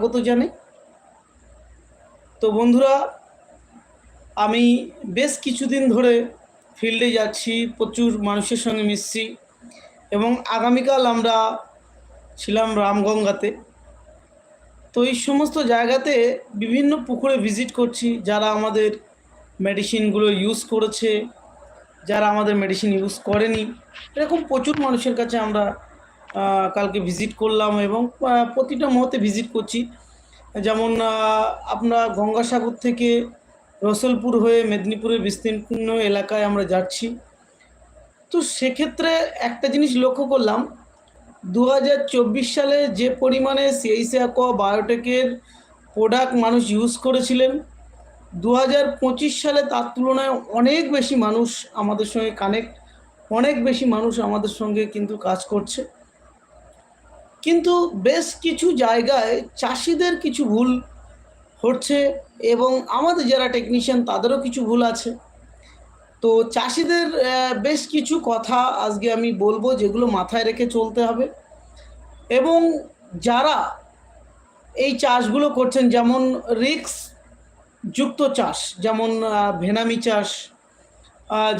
স্বাগত জানাই। তো বন্ধুরা, আমি বেশ কিছুদিন ধরে ফিল্ডে যাচ্ছি, প্রচুর মানুষের সঙ্গে মিশছি এবং আগামীকাল আমরা ছিলাম রামগঙ্গাতে। তো এই সমস্ত জায়গাতে বিভিন্ন পুকুরে ভিজিট করছি, যারা আমাদের মেডিসিনগুলো ইউজ করেছে, যারা আমাদের মেডিসিন ইউজ করেনি। এরকম প্রচুর মানুষের কাছে আমরা কালকে ভিজিট করলাম এবং প্রতিটা মুহূর্তে ভিজিট করছি। যেমন আপনার গঙ্গাসাগর থেকে রসলপুর হয়ে মেদিনীপুরের বিস্তীর্ণ এলাকায় আমরা যাচ্ছি। তো সেক্ষেত্রে একটা জিনিস লক্ষ্য করলাম দু হাজার চব্বিশ সালে যে পরিমাণে সিআইসি অ্যাকোয়া বায়োটেকের প্রোডাক্ট মানুষ ইউজ করেছিলেন দু হাজার পঁচিশ সালে তার তুলনায় অনেক বেশি মানুষ আমাদের সঙ্গে কানেক্ট অনেক বেশি মানুষ আমাদের সঙ্গে কিন্তু কাজ করছে। কিন্তু বেশ কিছু জায়গায় চাষিদের কিছু ভুল হচ্ছে এবং আমাদের যারা টেকনিশিয়ান তাদেরও কিছু ভুল আছে। তো চাষিদের বেশ কিছু কথা আজকে আমি বলব যেগুলো মাথায় রেখে চলতে হবে। এবং যারা এই চাষগুলো করছেন, যেমন রিক্স যুক্ত চাষ, যেমন ভেনামি চাষ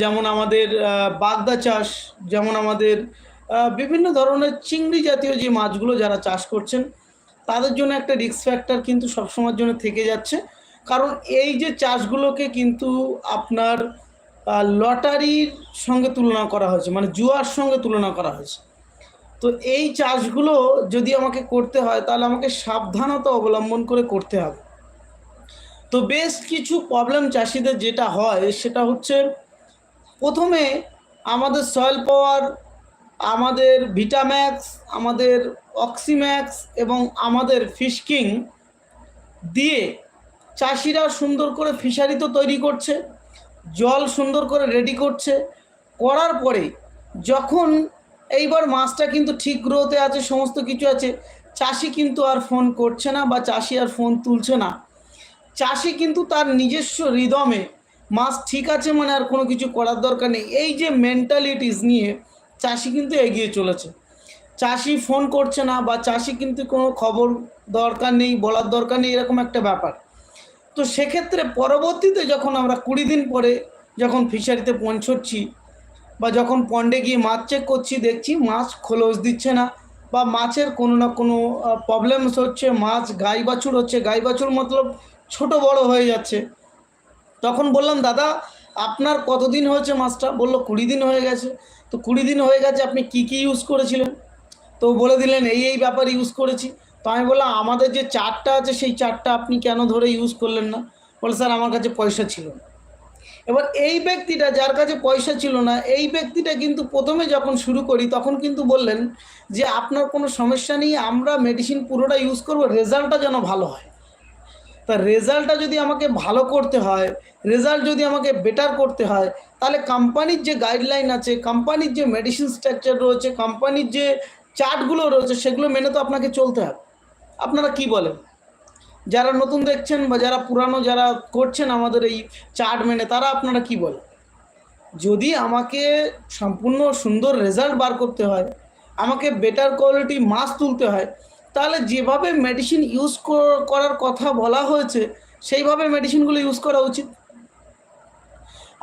যেমন আমাদের বাগদা চাষ, যেমন আমাদের বিভিন্ন ধরনের চিংড়ি জাতীয় যে মাছগুলো যারা চাষ করছেন, তাদের জন্য একটা রিস্ক ফ্যাক্টর কিন্তু সবসময়ের জন্য থেকে যাচ্ছে। কারণ এই যে চাষগুলোকে কিন্তু আপনার লটারির সঙ্গে তুলনা করা হয়েছে মানে জুয়ার সঙ্গে তুলনা করা হয়েছে। তো এই চাষগুলো যদি আমাকে করতে হয়, তাহলে আমাকে সাবধানতা অবলম্বন করে করতে হবে। তো বেশ কিছু প্রবলেম চাষিদের যেটা হয়, সেটা হচ্ছে প্রথমে আমাদের সয়েল পাওয়ার আমাদের ভিটাম্যাক্স আমাদের অক্সিম্যাক্স এবং আমাদের ফিশকিং দিয়ে চাষিরা সুন্দর করে ফিশারি তো তৈরি করছে, জল সুন্দর করে রেডি করছে। করার পরে যখন এইবার মাছটা কিন্তু ঠিক গ্রোতে আছে, সমস্ত কিছু আছে, চাষি কিন্তু আর ফোন করছে না বা চাষি আর ফোন তুলছে না। চাষি কিন্তু তার নিজস্ব হৃদমে মাছ ঠিক আছে মানে আর কোনো কিছু করার দরকার নেই। এই যে মেন্টালিটিস নিয়ে চাষি কিন্তু এগিয়ে চলেছে। চাষি ফোন করছে না বা চাষি কিন্তু কোনো খবর দরকার নেই, বলার দরকার নেই, এরকম একটা ব্যাপার। তো সেক্ষেত্রে পরবর্তীতে যখন আমরা কুড়ি দিন পরে যখন ফিশারিতে পৌঁছচ্ছি বা যখন পন্ডে গিয়ে মাছ চেক করছি, দেখছি মাছ খোলস দিচ্ছে না বা মাছের কোনো না কোনো প্রবলেমস হচ্ছে, মাছ গাই বাছুর হচ্ছে, গাই বাছুর মতলব ছোট বড় হয়ে যাচ্ছে। তখন বললাম, দাদা, আপনার কতদিন হয়েছে মাছটা? বলল, কুড়ি দিন হয়ে গেছে। তো কুড়ি দিন হয়ে গেছে আপনি কি কি ইউজ করেছিলেন? তো বলে দিলেন, এই এই ব্যাপার ইউজ করেছি। তো আমি বললাম, আমাদের যে চারটা আছে, সেই চারটা আপনি কেন ধরে ইউজ করলেন না? বলে, স্যার, আমার কাছে পয়সা ছিল না। এবার এই ব্যক্তিটা যার কাছে পয়সা ছিল না, এই ব্যক্তিটা কিন্তু প্রথমে যখন শুরু করি, তখন কিন্তু বললেন যে, আপনার কোনো সমস্যা নেই, আমরা মেডিসিন পুরোটা ইউজ করব রেজাল্টটা যেন ভালো হয়। তা রেজাল্টটা যদি আমাকে ভালো করতে হয়, রেজাল্ট যদি আমাকে বেটার করতে হয়, তাহলে কোম্পানির যে গাইডলাইন আছে কোম্পানির যে মেডিসিন স্ট্রাকচার রয়েছে কোম্পানির যে চার্টগুলো রয়েছে, সেগুলো মেনে তো আপনাকে চলতে হবে। আপনারা কি বলেন? যারা নতুন দেখছেন বা যারা পুরানো যারা করছেন আমাদের এই চার্ট মেনে, তারা আপনারা কি বলেন? যদি আমাকে সম্পূর্ণ সুন্দর রেজাল্ট বার করতে হয়, আমাকে বেটার কোয়ালিটি মাছ তুলতে হয় তাহলে যেভাবে মেডিসিন ইউজ করার কথা বলা হয়েছে, সেইভাবে মেডিসিনগুলো ইউজ করা উচিত।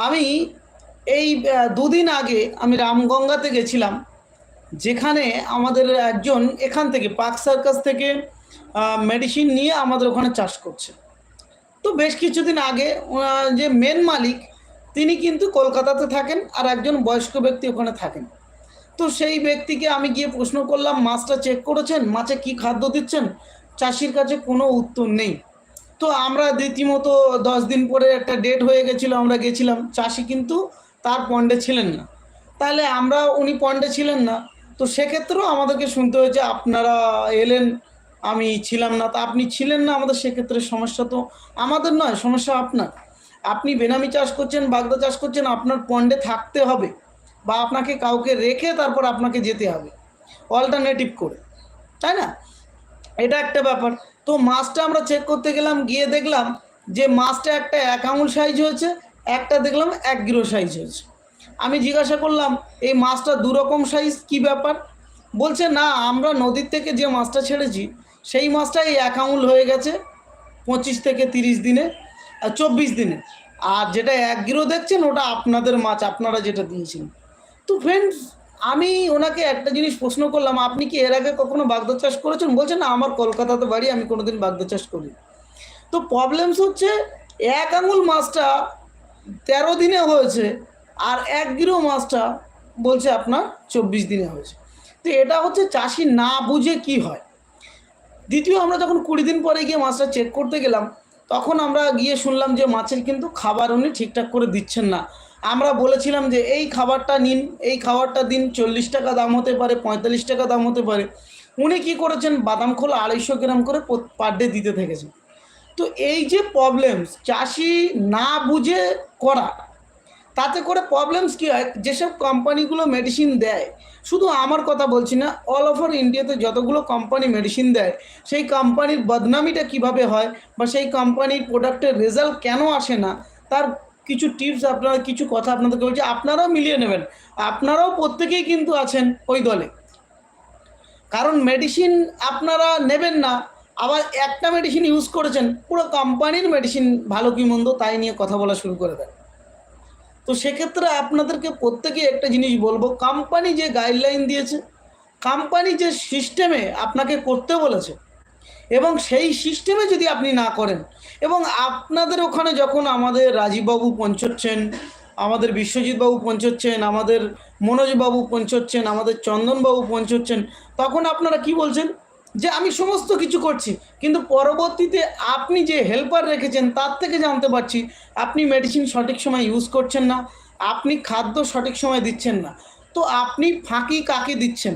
আমি এই দুদিন আগে আমি রামগঙ্গাতে গেছিলাম, যেখানে আমাদের একজন এখান থেকে পার্ক সার্কাস থেকে মেডিসিন নিয়ে আমাদের ওখানে চাষ করছে। তো বেশ কিছুদিন আগে যে মেন মালিক, তিনি কিন্তু কলকাতাতে থাকেন আর একজন বয়স্ক ব্যক্তি ওখানে থাকেন। তো সেই ব্যক্তিকে আমি গিয়ে প্রশ্ন করলাম, মাছটা চেক করেছেন? মাছে কি খাদ্য দিচ্ছেন? চাষির কাছে কোনো উত্তর নেই। তো আমরা রীতিমতো দশ দিন পরে একটা ডেট হয়ে গেছিল, আমরা গেছিলাম। চাষি কিন্তু তার পন্ডে ছিলেন না। তাহলে আমরা, উনি পন্ডে ছিলেন না। তো সেক্ষেত্রেও আমাদেরকে শুনতে হয়েছে, আপনারা এলেন, আমি ছিলাম না। তা আপনি ছিলেন না, আমাদের সেক্ষেত্রে সমস্যা তো আমাদের নয়, সমস্যা আপনার। আপনি বেনামি চাষ করছেন, বাগদা চাষ করছেন, আপনার পন্ডে থাকতে হবে। বা আপনাকে কাউকে রেখে তারপর আপনাকে যেতে হবে। অল্টারনেটিভ করে, তাই না? এটা একটা ব্যাপার। তো মাছটা আমরা চেক করতে গেলাম, গিয়ে দেখলাম যে মাছটা একটা এক আঙুল সাইজ হয়েছে, একটা দেখলাম এক কিলো সাইজ হয়েছে। আমি জিজ্ঞাসা করলাম, এই মাছটা দু রকম সাইজ কি ব্যাপার? বলছে, না, আমরা নদীর থেকে যে মাছটা ছেড়েছি, সেই মাছটাই এক আঙুল হয়ে গেছে পঁচিশ থেকে তিরিশ দিনে, চব্বিশ দিনে। আর যেটা এক গিরো দেখছেন, ওটা আপনাদের মাছ, আপনারা যেটা দিয়েছেন। তো ফ্রেন্ডস আমি ওনাকে একটা জিনিস প্রশ্ন করলাম, আপনি কি এর আগে কখনো বাগদা চাষ করেছেন? বলছেন না, আমার কলকাতাতে বাড়ি, আমি কোনোদিন বাগদা চাষ করি তো প্রবলেমস হচ্ছে, এক আঙুল মাছটা তেরো দিনে হয়েছে, আর এক গিরো মাছটা বলছে আপনার চব্বিশ দিনে হয়েছে। তো এটা হচ্ছে চাষি না বুঝে কি হয়। দ্বিতীয়, আমরা যখন কুড়ি দিন পরে গিয়ে মাছটা চেক করতে গেলাম, তখন আমরা গিয়ে শুনলাম যে মাছের কিন্তু খাবার উনি ঠিকঠাক করে দিচ্ছেন না। আমরা বলেছিলাম যে এই খাবারটা নিন, এই খাবারটা দিন, চল্লিশ টাকা দাম হতে পারে, পঁয়তাল্লিশ টাকা দাম হতে পারে। উনি কি করেছেন? বাদাম খোল আড়াইশো গ্রাম করে পার ডে দিতে থেকেছেন। তো এই যে প্রবলেমস চাষি না বুঝে করা, তাতে করে প্রবলেমস কী হয়? যেসব কোম্পানিগুলো মেডিসিন দেয়, শুধু আমার কথা বলছি না অল ওভার ইন্ডিয়াতে যতগুলো কোম্পানি মেডিসিন দেয়, সেই কোম্পানির বদনামিটা কীভাবে হয়? বা সেই কোম্পানির প্রোডাক্টের রেজাল্ট কেন আসে না? তার কিছু টিপস আপনারা, কিছু কথা আপনাদেরকে বলছি, আপনারাও মিলিয়ে নেবেন। আপনারাও প্রত্যেকেই কিন্তু আছেন ওই দলে। কারণ মেডিসিন আপনারা নেবেন না, আবার একটা মেডিসিন ইউজ করেছেন, পুরো কোম্পানির মেডিসিন ভালো কি মন্দ তাই নিয়ে কথা বলা শুরু করে দেয় তো সেক্ষেত্রে আপনাদেরকে প্রত্যেকে একটা জিনিস বলব কোম্পানি যে গাইডলাইন দিয়েছে কোম্পানি যে সিস্টেমে আপনাকে করতে বলেছে, এবং সেই সিস্টেমে যদি আপনি না করেন এবং আপনাদের ওখানে যখন আমাদের রাজীববাবু পৌঁছচ্ছেন, আমাদের বিশ্বজিৎবাবু পৌঁছচ্ছেন, আমাদের মনোজবাবু পৌঁছচ্ছেন, আমাদের চন্দনবাবু পৌঁছচ্ছেন, তখন আপনারা কি বলছেন? যে আমি সমস্ত কিছু করছি, কিন্তু পরবর্তীতে আপনি যে হেল্পার রেখেছেন, তার থেকে জানতে পারছি, আপনি মেডিসিন সঠিক সময় ইউজ করছেন না, আপনি খাদ্য সঠিক সময় দিচ্ছেন না। তো আপনি ফাঁকি কাকে দিচ্ছেন?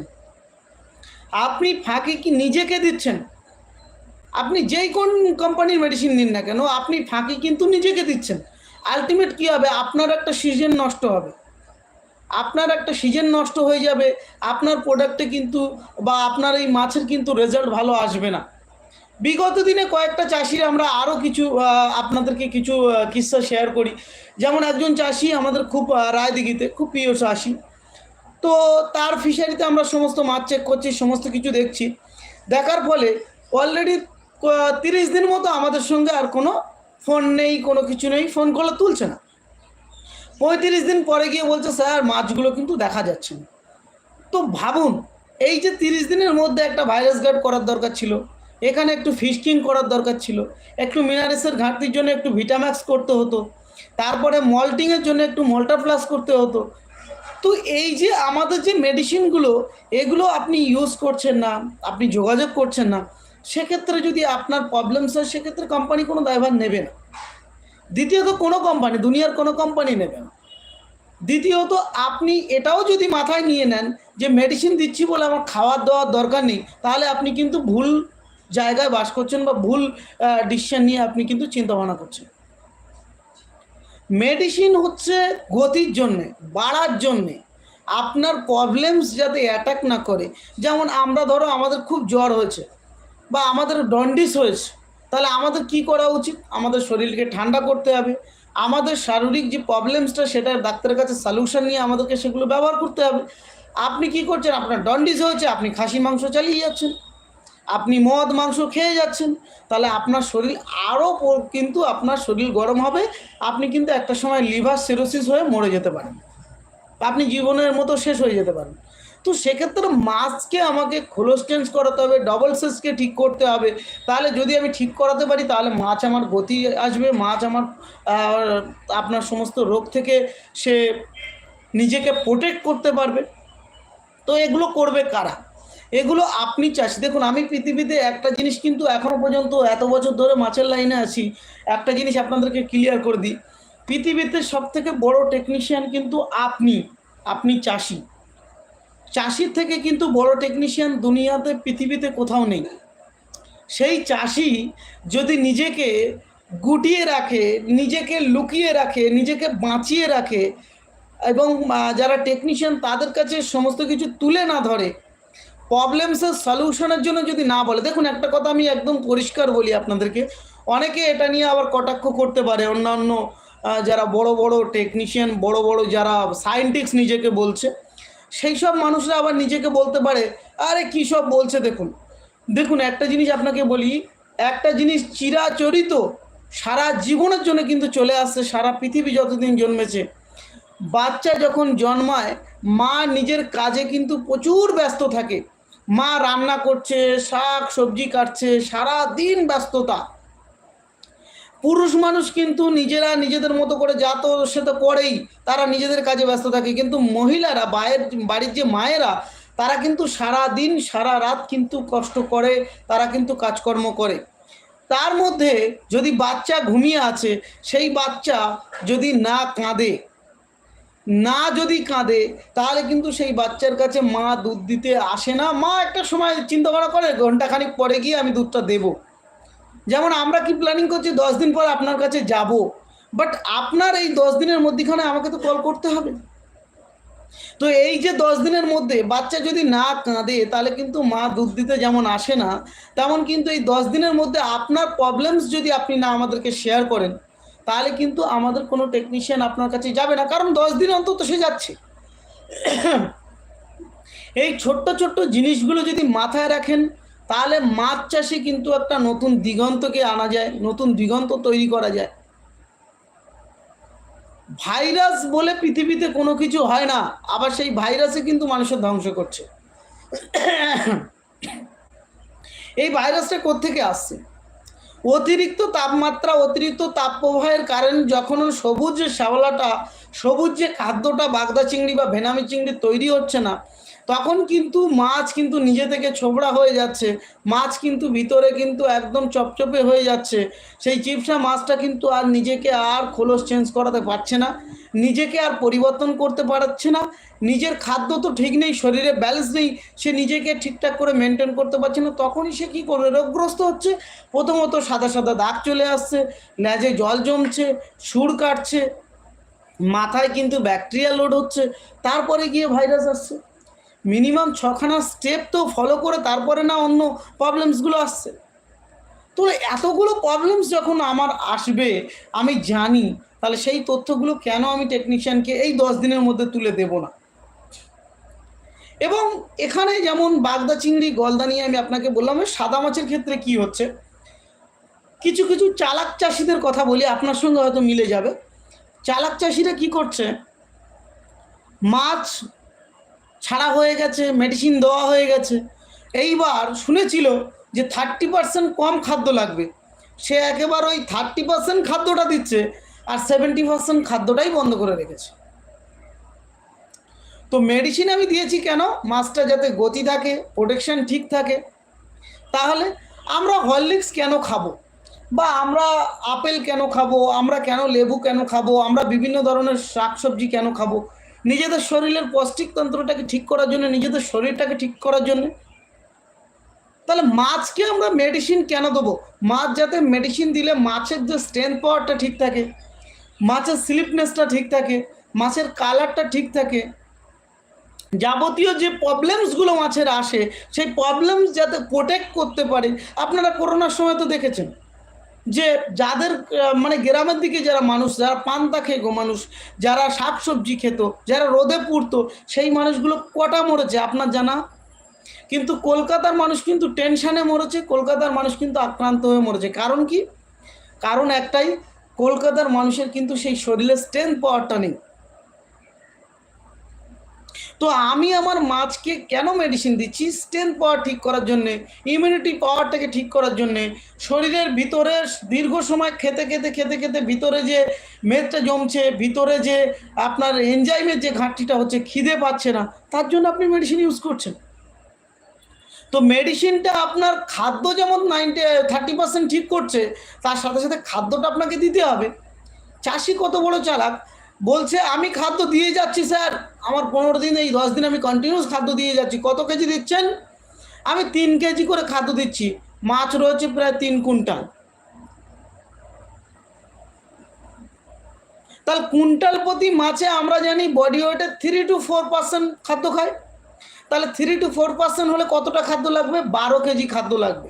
আপনি ফাঁকি কি নিজেকে দিচ্ছেন? আপনি যেই কোন কোম্পানির মেডিসিন নিন না কেন, আপনি ফাঁকি কিন্তু নিজেকে দিচ্ছেন। আলটিমেট কী হবে? আপনার একটা সিজন নষ্ট হবে। আপনার একটা সিজন নষ্ট হয়ে যাবে। আপনার প্রোডাক্টে কিন্তু বা আপনার এই মাছের কিন্তু রেজাল্ট ভালো আসবে না। বিগত দিনে কয়েকটা চাষির আমরা আরও কিছু আপনাদেরকে কিছু কিস্সা শেয়ার করি। যেমন একজন চাষি আমাদের খুব রায়দিঘিতে, খুব প্রিয় চাষি। তো তার ফিশারিতে আমরা সমস্ত মাছ চেক করছি, সমস্ত কিছু দেখছি। দেখার ফলে অলরেডি তিরিশ দিন মতো আমাদের সঙ্গে আর কোনো ফোন নেই, কোনো কিছু নেই, ফোন করলে তুলছে না। পঁয়ত্রিশ দিন পরে গিয়ে বলছে, স্যার, মাছগুলো কিন্তু দেখা যাচ্ছে না। তো ভাবুন, এই যে তিরিশ দিনের মধ্যে একটা ভাইরাস গার্ড করার দরকার ছিল, এখানে একটু ফিস্টিং করার দরকার ছিল, একটু মিনারেসের ঘাটতির জন্য একটু ভিটাম্যাক্স করতে হতো, তারপরে মল্টিংয়ের জন্য একটু মল্টা প্লাস করতে হতো, তো এই যে আমাদের যে মেডিসিনগুলো এগুলো আপনি ইউজ করছেন না, আপনি যোগাযোগ করছেন না সেক্ষেত্রে যদি আপনার প্রবলেমস হয় সেক্ষেত্রে কোম্পানি কোনো দায়ভার নেবে না। দ্বিতীয়ত, কোনো কোম্পানি দুনিয়ার কোনো কোম্পানি নেবে না। দ্বিতীয়ত, আপনি এটাও যদি মাথায় নিয়ে নেন যে মেডিসিন দিচ্ছি বলে আমার খাওয়ার দাওয়ার দরকার নেই, তাহলে আপনি কিন্তু ভুল জায়গায় বাস করছেন বা ভুল ডিসিশন নিয়ে আপনি কিন্তু চিন্তা ভাবনা করছেন। মেডিসিন হচ্ছে গতির জন্যে, বাড়ার জন্যে। আপনার প্রবলেমস যাতে অ্যাটাক না করে, যেমন আমরা ধরো আমাদের খুব জ্বর হয়েছে। বা আমাদের ডন্ডিস হয়েছে, তাহলে আমাদের কি করা উচিত? আমাদের শরীরকে ঠান্ডা করতে হবে। আমাদের শারীরিক যে প্রবলেমসটা সেটার ডাক্তারের কাছে সলিউশন নিয়ে আমাদেরকে সেগুলো ব্যবহার করতে হবে। আপনি কি করছেন? আপনার ডন্ডিস হয়েছে, আপনি খাসি মাংস চালিয়ে যাচ্ছেন। আপনি মদ মাংস খেয়ে যাচ্ছেন। তাহলে আপনার শরীর আরও কিন্তু আপনার শরীর গরম হবে। আপনি কিন্তু একটা সময় লিভার সিরোসিস হয়ে মরে যেতে পারেন। আপনি জীবনের মতো শেষ হয়ে যেতে পারেন। তো সেক্ষেত্রে মাছকে আমাকে খোলস চেঞ্জ করাতে হবে ডবল সেসকে ঠিক করতে হবে। তাহলে যদি আমি ঠিক করাতে পারি, তাহলে মাছ আমার গতি আসবে মাছ আমার আপনার সমস্ত রোগ থেকে সে নিজেকে প্রোটেক্ট করতে পারবে। তো এগুলো করবে কারা? এগুলো আপনি চাষি দেখুন, আমি পৃথিবীতে একটা জিনিস কিন্তু এখনও পর্যন্ত এত বছর ধরে মাছের লাইনে আছি, একটা জিনিস আপনাদেরকে ক্লিয়ার করে দিই। পৃথিবীতে সব থেকে বড় টেকনিশিয়ান কিন্তু আপনি আপনি চাষি। চাষির থেকে কিন্তু বড় টেকনিশিয়ান দুনিয়াতে, পৃথিবীতে কোথাও নেই। সেই চাষি যদি নিজেকে গুটিয়ে রাখে, নিজেকে লুকিয়ে রাখে, নিজেকে বাঁচিয়ে রাখে, এবং যারা টেকনিশিয়ান তাদের কাছে সমস্ত কিছু তুলে না ধরে প্রবলেমসের সলিউশনের জন্য যদি না বলে, দেখুন একটা কথা আমি একদম পরিষ্কার বলি আপনাদেরকে, অনেকে এটা নিয়ে আবার কটাক্ষ করতে পারে, অন্যান্য যারা বড় বড় টেকনিশিয়ান বড় বড় যারা সায়েন্টিস্ট নিজেকে বলছে। সেই সব মানুষরা আবার নিজেকে বলতে পারে, আরে কী সব বলছে দেখুন। দেখুন, একটা জিনিস আপনাকে বলি, একটা জিনিস চিরাচরিত, সারা জীবনের জন্য কিন্তু চলে আসছে, সারা পৃথিবী যতদিন জন্মেছে। বাচ্চা যখন জন্মায়, মা নিজের কাজে কিন্তু প্রচুর ব্যস্ত থাকে। মা রান্না করছে, শাক সবজি কাটছে সারা দিন ব্যস্ততা। পুরুষ মানুষ কিন্তু নিজেরা নিজেদের মতো করে যা তো সে তো করেই, তারা নিজেদের কাজে ব্যস্ত থাকে। কিন্তু মহিলারা, বায়ের, বাড়ির যে মায়েরা, তারা কিন্তু সারা দিন সারা রাত কিন্তু কষ্ট করে, তারা কিন্তু কাজকর্ম করে। তার মধ্যে যদি বাচ্চা ঘুমিয়ে আছে, সেই বাচ্চা যদি না কাঁদে, না যদি কাঁদে, তাহলে কিন্তু সেই বাচ্চার কাছে মা দুধ দিতে আসে না। মা একটা সময় চিন্তা ভাবনা করে, ঘন্টাখানিক পরে গিয়ে আমি দুধটা দেবো। যেমন আমরা কি প্ল্যানিং করছি, দশ দিন পর আপনার কাছে যাব। বাট আপনার এই দশ দিনের মধ্যেখানে আমাকে তো কল করতে হবে। তো এই যে দশ দিনের মধ্যে বাচ্চা যদি না কাঁদে, তাহলে কিন্তু মা দুধ দিতে যেমন আসে না, তেমন কিন্তু এই দশ দিনের মধ্যে আপনার প্রবলেমস যদি আপনি না আমাদেরকে শেয়ার করেন, তাহলে কিন্তু আমাদের কোনো টেকনিশিয়ান আপনার কাছে যাবে না। কারণ দশ দিন অন্তত সে যাচ্ছে। এই ছোট্ট ছোট্ট জিনিসগুলো যদি মাথায় রাখেন তাহলে মাছ চাষে কিন্তু একটা নতুন দিগন্তকে আনা যায়, নতুন দিগন্ত তৈরি করা যায়। ভাইরাস বলে পৃথিবীতে কোনো কিছু হয় না, আবার সেই ভাইরাসে কিন্তু মানুষের ধ্বংস করছে। এই ভাইরাসটা কোত্থেকে আসছে? অতিরিক্ত তাপমাত্রা, অতিরিক্ত তাপ প্রবাহের কারণে যখন সবুজ যে শ্যাওলাটা, সবুজ যে খাদ্যটা বাগদা চিংড়ি বা ভেনামি চিংড়ি তৈরি হচ্ছে না তখন কিন্তু মাছ কিন্তু নিজে থেকে ছোবড়া হয়ে যাচ্ছে। মাছ কিন্তু ভিতরে কিন্তু একদম চপচপে হয়ে যাচ্ছে। সেই চিপসা মাছটা কিন্তু আর নিজেকে আর খোলস চেঞ্জ করাতে পারছে না। নিজেকে আর পরিবর্তন করতে পারছে না। নিজের খাদ্য তো ঠিক নেই, শরীরে ব্যালেন্স নেই, সে নিজেকে ঠিকঠাক করে মেনটেন করতে পারছে না। তখনই সে কী করবে? রোগগ্রস্ত হচ্ছে। প্রথমত সাদা সাদা দাগ চলে আসছে লেজে জল জমছে, সুর কাটছে, মাথায় কিন্তু ব্যাকটেরিয়া লোড হচ্ছে, তারপরে গিয়ে ভাইরাস আসছে। মিনিমাম ছখানা স্টেপ তো ফলো করে তারপরে না অন্য প্রবলেমসগুলো আসছে। তো এতগুলো প্রবলেমস যখন আমার আসবে, আমি জানি, তাহলে সেই তথ্যগুলো কেন আমি টেকনিশিয়ানকে এই দশ দিনের মধ্যে তুলে দেব না? এবং এখানে যেমন বাগদা চিংড়ি, গলদা নিয়ে আমি আপনাকে বললাম সাদা মাছের ক্ষেত্রে কি হচ্ছে? কিছু কিছু চালাক চাষিদের কথা বলি, আপনার সঙ্গে হয়তো মিলে যাবে। চালাক চাষিরা কি করছে? মাছ ছাড়া হয়ে গেছে মেডিসিন দেওয়া হয়ে গেছে। এইবার শুনেছিল যে থার্টি পার্সেন্ট কম খাদ্য লাগবে। সে একেবারে ওই থার্টি পার্সেন্ট খাদ্যটা দিচ্ছে আর সেভেন্টি পার্সেন্ট খাদ্যটাই বন্ধ করে রেখেছে। তো মেডিসিন আমি দিয়েছি কেন? মাছটা যাতে গতি থাকে প্রোটেকশান ঠিক থাকে। তাহলে আমরা হরলিক্স কেন খাব? বা আমরা আপেল কেন খাব? আমরা কেন লেবু কেন খাব? আমরা বিভিন্ন ধরনের শাকসবজি কেন খাব? নিজেদের শরীরের পৌষ্টিক তন্ত্রটাকে ঠিক করার জন্য, নিজেদের শরীরটাকে ঠিক করার জন্য। তাহলে মাছকে আমরা মেডিসিন কেন দেবো? মাছ যাতে মেডিসিন দিলে মাছের যে স্ট্রেংথ পাওয়ারটা ঠিক থাকে, মাছের স্লিপনেসটা ঠিক থাকে, মাছের কালারটা ঠিক থাকে, যাবতীয় যে প্রবলেমসগুলো মাছের আসে, সেই প্রবলেমস যাতে প্রোটেক্ট করতে পারে, আপনারা করোনার সময় তো দেখেছেন। যে যাদের মানে গ্রামের দিকে যারা মানুষ, যারা পান্তা খেয়ে মানুষ, যারা শাক সবজি খেত, যারা রোদে পুড়তো, সেই মানুষগুলো কটা মরেছে আপনার জানা? কিন্তু কলকাতার মানুষ কিন্তু টেনশানে মরেছে, কলকাতার মানুষ কিন্তু আক্রান্ত হয়ে মরেছে। কারণ কি? কারণ একটাই, কলকাতার মানুষের কিন্তু সেই শরীরের স্ট্রেংথ পাওয়ারটা নেই। তো আমি আমার মাছকে কেন মেডিসিন দিচ্ছি? স্ট্রেংথ পাওয়ার ঠিক করার জন্যে ইমিউনিটি পাওয়ারটাকে ঠিক করার জন্যে, শরীরের ভিতরে দীর্ঘ সময় খেতে খেতে খেতে খেতে ভিতরে যে মেদটা জমছে, ভিতরে যে আপনার এনজাইমের যে ঘাটতিটা হচ্ছে, খিদে পাচ্ছে না, তার জন্য আপনি মেডিসিন ইউজ করছেন। তো মেডিসিনটা আপনার খাদ্য যেমন নাইনটি থার্টি পার্সেন্ট ঠিক করছে, তার সাথে সাথে খাদ্যটা আপনাকে দিতে হবে। চাষি কত বড় চালাক বলছে, আমি খাদ্য দিয়ে যাচ্ছি, স্যার। আমার পনেরো দিন, এই দশ দিন আমি কন্টিনিউস খাদ্য দিয়ে যাচ্ছি। কত কেজি দিচ্ছেন? আমি তিন কেজি করে খাদ্য দিচ্ছি। মাছ রয়েছে প্রায় তিন কুইন্টাল। তাহলে কুইন্টাল প্রতি মাছে আমরা জানি বডি ওয়েটে থ্রি টু ফোর পার্সেন্ট খাদ্য খায়। তাহলে থ্রি টু ফোর পার্সেন্ট হলে কতটা খাদ্য লাগবে? বারো কেজি খাদ্য লাগবে।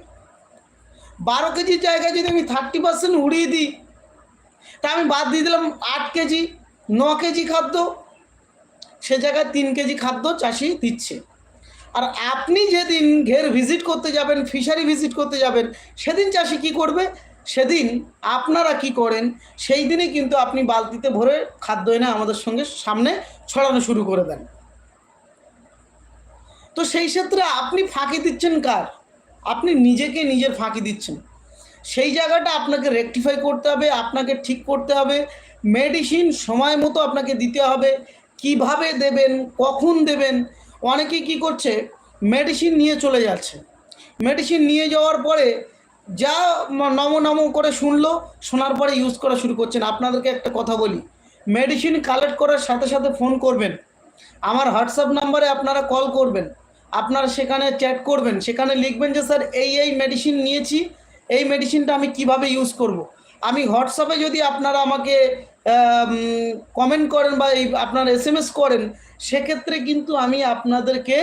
বারো কেজির জায়গায় যদি আমি থার্টি পার্সেন্ট উড়িয়ে দিই, তা আমি বাদ দিয়ে দিলাম আট কেজি। ন কেজি খাদ্য, সে জায়গায় তিন কেজি খাদ্য চাষি দিচ্ছে। আর আপনি যেদিন ঘের ভিজিট করতে যাবেন ফিশারি ভিজিট করতে যাবেন, সেদিন চাষি কি করবে? সেদিন আপনারা কি করেন? সেই দিনই কিন্তু আপনি বালতিতে ভরে খাদ্য এনে আমাদের সঙ্গে সামনে ছড়ানো শুরু করে দেন। তো সেই ক্ষেত্রে আপনি ফাঁকি দিচ্ছেন কার? আপনি নিজেকে নিজের ফাঁকি দিচ্ছেন। সেই জায়গাটা আপনাকে রেকটিফাই করতে হবে, আপনাকে ঠিক করতে হবে। মেডিসিন সময় মতো আপনাকে দিতে হবে। কীভাবে দেবেন, কখন দেবেন, অনেকে কি করছে মেডিসিন নিয়ে চলে যাচ্ছে। মেডিসিন নিয়ে যাওয়ার পরে যা নম নম করে শুনলো, শোনার পরে ইউজ করা শুরু করছেন। আপনাদেরকে একটা কথা বলি মেডিসিন কালেক্ট করার সাথে সাথে ফোন করবেন। আমার হোয়াটসঅ্যাপ নাম্বারে আপনারা কল করবেন। আপনারা সেখানে চ্যাট করবেন। সেখানে লিখবেন যে, স্যার, এই এই মেডিসিন নিয়েছি। এই মেডিসিনটা আমি কীভাবে ইউজ করব। আমি হোয়াটসঅ্যাপে যদি আপনারা আমাকে কমেন্ট করেন বা এই আপনার এস এম এস করেন, সেক্ষেত্রে কিন্তু আমি আপনাদেরকে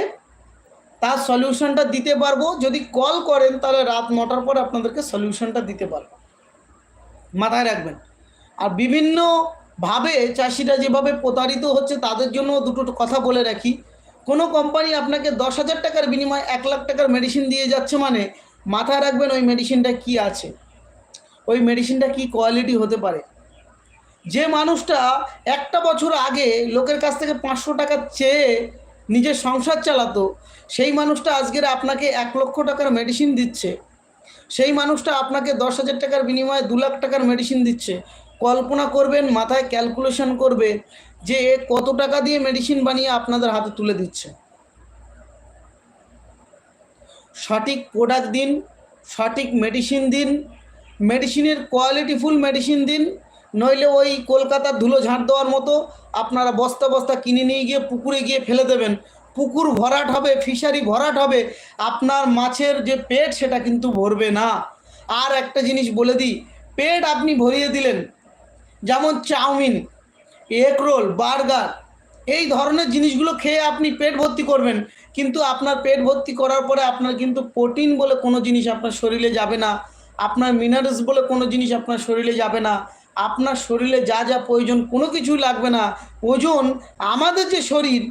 তার সলিউশনটা দিতে পারব। যদি কল করেন, তাহলে রাত নটার পর আপনাদেরকে সলিউশনটা দিতে পারব। মাথায় রাখবেন। আর বিভিন্নভাবে চাষিরা যেভাবে প্রতারিত হচ্ছে, তাদের জন্য দুটো কথা বলে রাখি। কোনো কোম্পানি আপনাকে দশ হাজার টাকার বিনিময়ে এক লাখ টাকার মেডিসিন দিয়ে যাচ্ছে মানে মাথায় রাখবেন ওই মেডিসিনটা কি আছে? ওই মেডিসিনটা কি কোয়ালিটি হতে পারে? যে মানুষটা একটা বছর আগে লোকের কাছ থেকে পাঁচশো টাকা চেয়ে নিজের সংসার চালাতো, সেই মানুষটা আজকের আপনাকে এক লক্ষ টাকার মেডিসিন দিচ্ছে। সেই মানুষটা আপনাকে দশ হাজার টাকার বিনিময়ে দু লাখ টাকার মেডিসিন দিচ্ছে। কল্পনা করবেন, মাথায় ক্যালকুলেশন করবে যে কত টাকা দিয়ে মেডিসিন বানিয়ে আপনাদের হাতে তুলে দিচ্ছে। সঠিক প্রোডাক্ট দিন, সঠিক মেডিসিন দিন মেডিসিনের কোয়ালিটিফুল মেডিসিন দিন নইলে ওই কলকাতার ধুলো ঝাঁট দেওয়ার মতো আপনারা বস্তা বস্তা কিনে নিয়ে গিয়ে পুকুরে গিয়ে ফেলে দেবেন। পুকুর ভরাট হবে, ফিশারি ভরাট হবে, আপনার মাছের যে পেট সেটা কিন্তু ভরবে না। আর একটা জিনিস বলে দিই, পেট আপনি ভরিয়ে দিলেন, যেমন চাউমিন, এগ রোল, বার্গার, এই ধরনের জিনিসগুলো খেয়ে আপনি পেট ভর্তি করবেন। কিন্তু আপনার পেট ভর্তি করার পরে আপনার কিন্তু প্রোটিন বলে কোনো জিনিস আপনার শরীরে যাবে না, আপনার মিনারেলস বলে কোনো জিনিস আপনার শরীরে যাবে না। আপনার শরীরে যা যা প্রয়োজন, কোনো কিছুই লাগবে না। ওজন, আমাদের যে শরীর,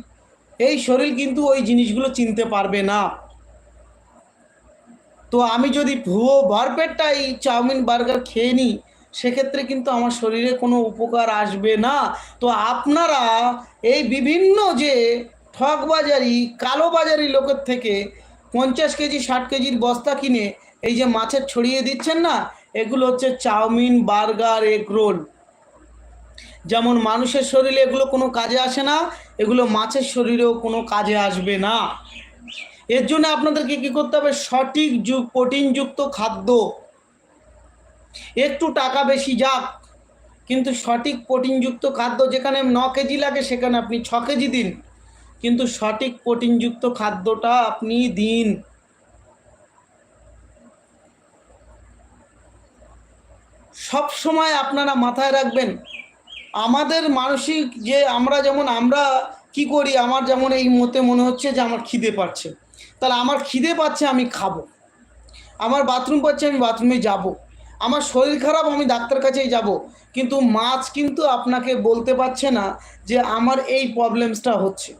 এই শরীর কিন্তু ওই জিনিসগুলো চিনতে পারবে না। তো আমি যদি ভুয়ো ভরপেটটা এই চাউমিন, বার্গার খেয়ে নিই, সেক্ষেত্রে কিন্তু আমার শরীরে কোনো উপকার আসবে না। তো আপনারা এই বিভিন্ন যে ঠকবাজারি কালোবাজারি লোকের থেকে পঞ্চাশ কেজি, ষাট কেজির বস্তা কিনে এই যে মাছের ছড়িয়ে দিচ্ছেন না এগুলো হচ্ছে চাউমিন, বার্গার, এগ রোল। যেমন মানুষের শরীরে এগুলো কোনো কাজে আসে না, এগুলো মাছের শরীরেও কোনো কাজে আসবে না। এর জন্য আপনাদেরকে কি করতে হবে? সঠিক যুগ প্রোটিনযুক্ত খাদ্য। একটু টাকা বেশি যাক, কিন্তু সঠিক প্রোটিনযুক্ত খাদ্য যেখানে ন কেজি লাগে সেখানে আপনি ছ কেজি দিন। কিন্তু সঠিক প্রোটিনযুক্ত খাদ্যটা আপনি দিন। সব সময় আপনারা মাথায় রাখবেন, আমাদের মানসিক যে আমরা যেমন, আমরা কি করি, আমার যেমন এই মতে মনে হচ্ছে যে আমার খিদে পাচ্ছে। তাহলে আমার খিদে পাচ্ছে আমি খাব। আমার বাথরুম পাচ্ছে আমি বাথরুমে যাব। আমার শরীর খারাপ আমি ডাক্তার কাছেই যাব। কিন্তু মাছ কিন্তু আপনাকে বলতে পারছে না যে আমার এই প্রবলেমসটা হচ্ছে।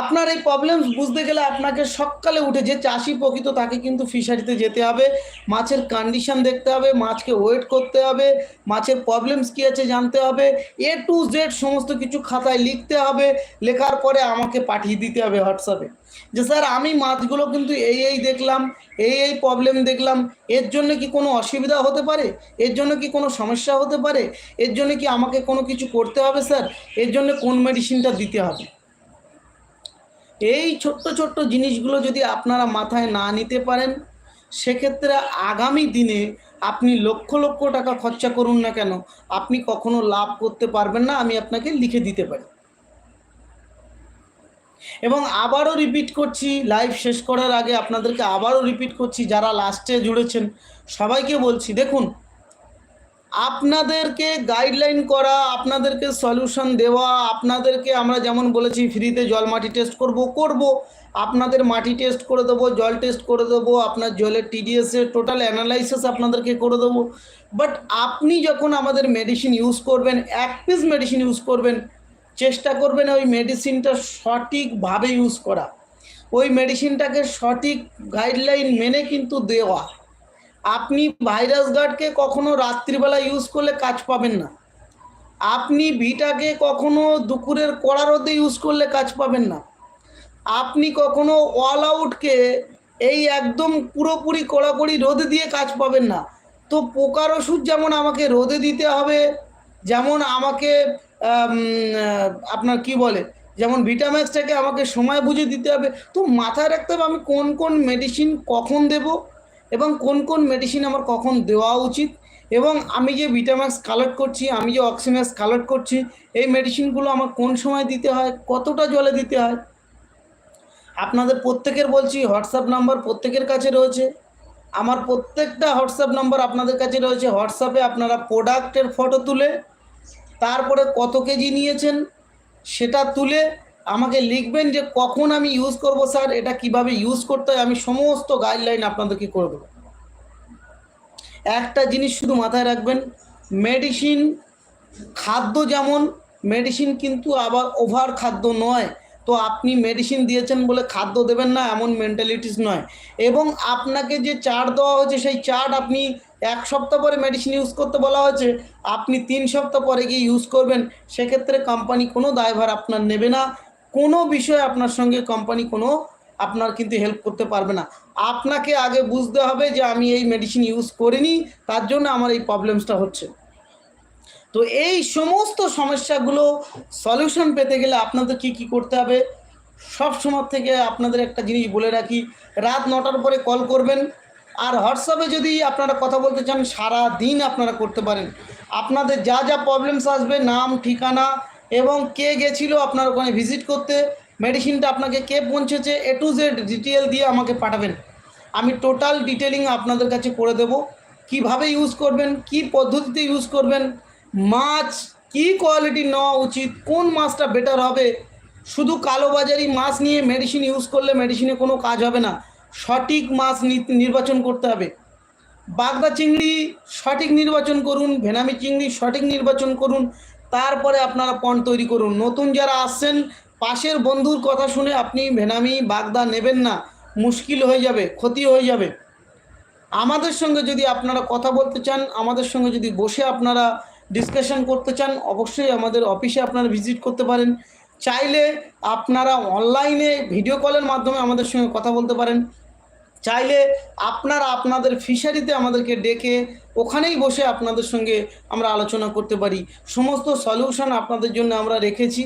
আপনার এই প্রবলেমস বুঝতে গেলে আপনাকে সকালে উঠে যে চাষি প্রকৃত তাকে কিন্তু ফিশারিতে যেতে হবে। মাছের কন্ডিশন দেখতে হবে, মাছকে ওয়েট করতে হবে, মাছের প্রবলেমস কী আছে জানতে হবে। এ টু জেড সমস্ত কিছু খাতায় লিখতে হবে, লেখার পরে আমাকে পাঠিয়ে দিতে হবে হোয়াটসঅ্যাপে যে স্যার, আমি মাছগুলো কিন্তু এই এই দেখলাম, এই এই প্রবলেম দেখলাম, এর জন্য কি কোনো অসুবিধা হতে পারে? এর জন্য কি কোনো সমস্যা হতে পারে? এর জন্য কি আমাকে কোনো কিছু করতে হবে, স্যার? এর জন্য কোন মেডিসিনটা দিতে হবে? এই ছোট্ট ছোট্ট জিনিসগুলো যদি আপনারা মাথায় না নিতে পারেন, সেক্ষেত্রে আগামী দিনে আপনি লক্ষ লক্ষ টাকা খরচা করুন না কেন, আপনি কখনো লাভ করতে পারবেন না, আমি আপনাকে লিখে দিতে পারি। এবং আবারও রিপিট করছি লাইভ শেষ করার আগে আপনাদেরকে আবারও রিপিট করছি, যারা লাস্টে জুড়েছেন, সবাইকে বলছি, দেখুন আপনাদেরকে গাইডলাইন করা, আপনাদেরকে সলিউশন দেওয়া, আপনাদেরকে আমরা যেমন বলেছি ফ্রিতে জল মাটি টেস্ট করব করব। আপনাদের মাটি টেস্ট করে দেবো, জল টেস্ট করে দেবো, আপনার জলের টিডিএসের টোটাল অ্যানালাইসিস আপনাদেরকে করে দেবো। বাট আপনি যখন আমাদের মেডিসিন ইউজ করবেন, এক পিস মেডিসিন ইউজ করবেন, চেষ্টা করবেন ওই মেডিসিনটা সঠিকভাবে ইউজ করা। ওই মেডিসিনটাকে সঠিক গাইডলাইন মেনে কিন্তু দেওয়া। আপনি ভাইরাস গার্ডকে কখনো রাত্রিবেলা ইউজ করলে কাজ পাবেন না। আপনি ভিটাকে কখনো দুপুরের কড়া রোদে ইউজ করলে কাজ পাবেন না। আপনি কখনো অল আউটকে এই একদম পুরোপুরি কড়াকড়ি রোদে দিয়ে কাজ পাবেন না। তো পোকার ওষুধ যেমন আমাকে রোদে দিতে হবে, যেমন আমাকে আপনার কি বলে, যেমন ভিটাম্যাক্সটাকে আমাকে সময় বুঝে দিতে হবে। তো মাথায় রাখতে হবে আমি কোন কোন মেডিসিন কখন দেব এবং কোন কোন মেডিসিন আমার কখন দেওয়া উচিত? এবং আমি যে ভিটাম্যাক্স কালেক্ট করছি, আমি যে অক্সিম্যাক্স কালেক্ট করছি, এই মেডিসিনগুলো আমার কোন সময় দিতে হয়? কতটা জলে দিতে হয়? আপনাদের প্রত্যেকের বলছি হোয়াটসঅ্যাপ নাম্বার প্রত্যেকের কাছে রয়েছে। আমার প্রত্যেকটা হোয়াটসঅ্যাপ নাম্বার আপনাদের কাছে রয়েছে। হোয়াটসঅ্যাপে আপনারা প্রোডাক্টের ফটো তুলে, তারপরে কত কেজি নিয়েছেন, সেটা তুলে আমাকে লিখবেন যে কখন আমি ইউজ করব, স্যার, এটা কীভাবে ইউজ করতে হয়, আমি সমস্ত গাইডলাইন আপনাদেরকে করে দেবো? একটা জিনিস শুধু মাথায় রাখবেন মেডিসিন খাদ্য যেমন মেডিসিন কিন্তু আবার ওভার খাদ্য নয়। তো আপনি মেডিসিন দিয়েছেন বলে খাদ্য দেবেন না, এমন মেন্টালিটিস নয়। এবং আপনাকে যে চার্ট দেওয়া হয়েছে, সেই চার্ট আপনি এক সপ্তাহ পরে মেডিসিন ইউজ করতে বলা হয়েছে, আপনি তিন সপ্তাহ পরে গিয়ে ইউজ করবেন, সেক্ষেত্রে কোম্পানি কোনো দায়ভার আপনার নেবে না। কোনো বিষয়ে আপনার সঙ্গে কোম্পানি কোনো আপনার কিন্তু হেল্প করতে পারবে না। আপনাকে আগে বুঝতে হবে যে আমি এই মেডিসিন ইউজ করিনি, তার জন্য আমার এই প্রবলেমসটা হচ্ছে। তো এই সমস্ত সমস্যাগুলো সলিউশন পেতে গেলে আপনাদের কি কি করতে হবে? সব সময় থেকে আপনাদের একটা জিনিস বলে রাখি, রাত নটার পরে কল করবেন। আর হোয়াটসঅ্যাপে যদি আপনারা কথা বলতে চান সারা দিন আপনারা করতে পারেন। আপনাদের যা যা প্রবলেমস আসবে, নাম, ঠিকানা এবং কে গেছিল আপনার ওখানে ভিজিট করতে? মেডিসিনটা আপনাকে কে পৌঁছেছে? এ টু জেড ডিটেল দিয়ে আমাকে পাঠাবেন। আমি টোটাল ডিটেলিং আপনাদের কাছে করে দেব। কীভাবে ইউজ করবেন? কি পদ্ধতিতে ইউজ করবেন? মাছ কি কোয়ালিটি নেওয়া উচিত? কোন মাছটা বেটার হবে? শুধু কালোবাজারি মাছ নিয়ে মেডিসিন ইউজ করলে মেডিসিনে কোনো কাজ হবে না। সঠিক মাছ নির্বাচন করতে হবে। বাগদা চিংড়ি সঠিক নির্বাচন করুন, ভেনামি চিংড়ি সঠিক নির্বাচন করুন। তারপরে আপনারা পণ তৈরি করুন। নতুন যারা আসছেন, পাশের বন্ধুর কথা শুনে আপনি ভেনামি, বাগদা নেবেন না। মুশকিল হয়ে যাবে, ক্ষতি হয়ে যাবে। আমাদের সঙ্গে যদি আপনারা কথা বলতে চান, আমাদের সঙ্গে যদি বসে আপনারা ডিসকাশন করতে চান, অবশ্যই আমাদের অফিসে আপনারা ভিজিট করতে পারেন। চাইলে আপনারা অনলাইনে ভিডিও কলের মাধ্যমে আমাদের সঙ্গে কথা বলতে পারেন। চাইলে আপনারা আপনাদের ফিশারিতে আমাদেরকে ডেকে ওখানেই বসে আপনাদের সঙ্গে আমরা আলোচনা করতে পারি। সমস্ত সলিউশন আপনাদের জন্য আমরা রেখেছি।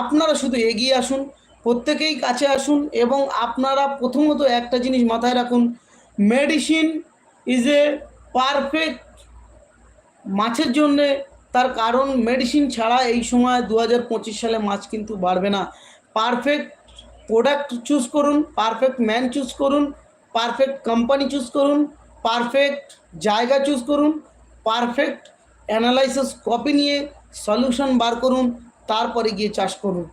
আপনারা শুধু এগিয়ে আসুন, প্রত্যেকেই কাছে আসুন এবং আপনারা প্রথমত একটা জিনিস মাথায় রাখুন মেডিসিন ইজ এ পারফেক্ট মাছের জন্যে তার কারণ মেডিসিন ছাড়া এই সময় দু হাজার পঁচিশ সালে মাছ কিন্তু বাড়বে না। পারফেক্ট প্রোডাক্ট চুজ করুন পারফেক্ট ম্যান চুজ করুন পারফেক্ট কোম্পানি চুজ করুন, পারফেক্ট জায়গা চুজ করুন, পারফেক্ট অ্যানালাইসিস কপি নিয়ে সলিউশন বার করুন, তারপরে গিয়ে চাষ করুন।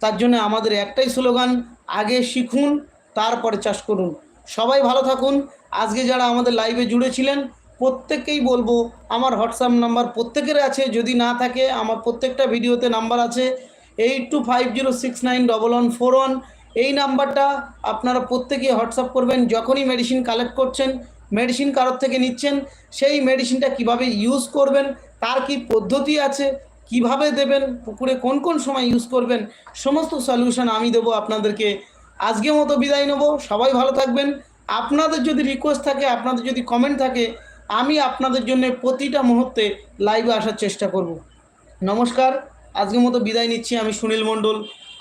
তার জন্য আমাদের একটাই স্লোগান আগে শিখুন, তারপরে চাষ করুন। সবাই ভালো থাকুন। আজকে যারা আমাদের লাইভে জুড়েছিলেন প্রত্যেককেই বলব, আমার হোয়াটসঅ্যাপ নাম্বার প্রত্যেকের আছে। যদি না থাকে, আমার প্রত্যেকটা ভিডিওতে নাম্বার আছে। Eight two five zero six nine double one four one এই নাম্বারটা আপনারা প্রত্যেকে হোয়াটসঅ্যাপ করবেন, যখনই মেডিসিন কালেক্ট করছেন মেডিসিন কারোর থেকে নিচ্ছেন, সেই মেডিসিনটা কীভাবে ইউজ করবেন, তার কি পদ্ধতি আছে, কীভাবে দেবেন, পুকুরে কোন কোন সময় ইউজ করবেন, সমস্ত সলিউশন আমি দেবো আপনাদেরকে। আজকে মতো বিদায় নেব, সবাই ভালো থাকবেন। আপনাদের যদি রিকোয়েস্ট থাকে, আপনাদের যদি কমেন্ট থাকে, আমি আপনাদের জন্য প্রতিটা মুহূর্তে লাইভে আসার চেষ্টা করব। নমস্কার আজকের মতো বিদায় নিচ্ছি আমি সুনীল মণ্ডল।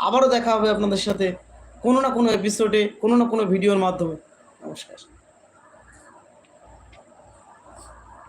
আবারও দেখা হবে আপনাদের সাথে। কোনো না কোনো এপিসোডে কোনো না কোনো ভিডিওর মাধ্যমে। নমস্কার।